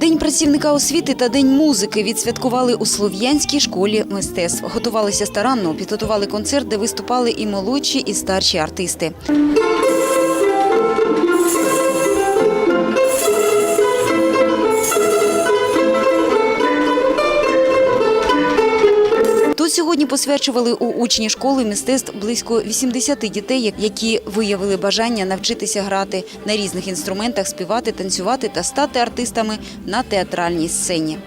День працівника освіти та день музики відсвяткували у Слов'янській школі мистецтв. Готувалися старанно, підготували концерт, де виступали і молодші, і старші артисти. Сьогодні посвячували у учні школи мистецтв близько 80 дітей, які виявили бажання навчитися грати на різних інструментах, співати, танцювати та стати артистами на театральній сцені.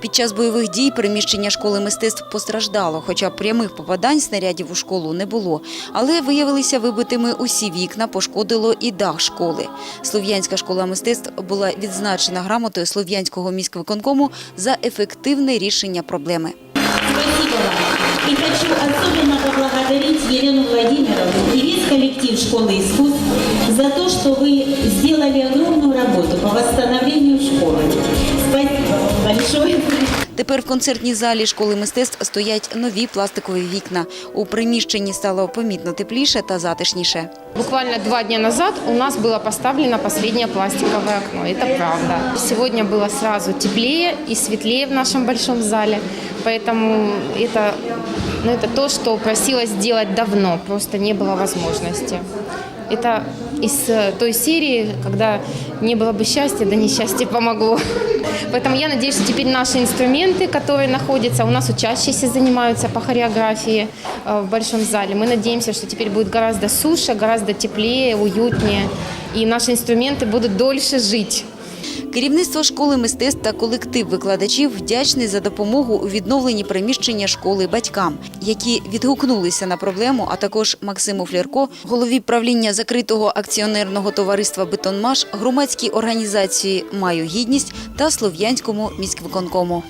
Під час бойових дій приміщення школи мистецтв постраждало, хоча прямих попадань снарядів у школу не було. Але виявилися вибитими усі вікна, пошкодило і дах школи. Слов'янська школа мистецтв була відзначена грамотою Слов'янського міськвиконкому за ефективне рішення проблеми. Спасибо вам. И хочу особенно поблагодарить Елену Владимировну и весь коллектив Школы искусств за то, что вы сделали огромную работу по восстановлению школы. Спасибо вам большое. Тепер в концертній залі школи мистецтв стоять нові пластикові вікна. У приміщенні стало помітно тепліше та затишніше. Буквально два дня назад у нас было поставлено последнее пластиковое окно. Это правда. Сегодня было сразу теплее и светлее в нашем большом зале. Поэтому это, ну, это то, что просилось сделать давно, просто не было возможности. Это из э, той серии, когда не было бы счастья, да несчастье помогло. Поэтому я надеюсь, что теперь наши инструменты, которые находятся, у нас учащиеся занимаются по хореографии э, в большом зале. Мы надеемся, что теперь будет гораздо суше, гораздо теплее, уютнее. И наши инструменты будут дольше жить. Керівництво школи мистецтв та колектив викладачів вдячний за допомогу у відновленні приміщення школи батькам, які відгукнулися на проблему, а також Максиму Флірко, голові правління закритого акціонерного товариства Бетонмаш, громадській організації Маю гідність та Слов'янському міськвиконкому.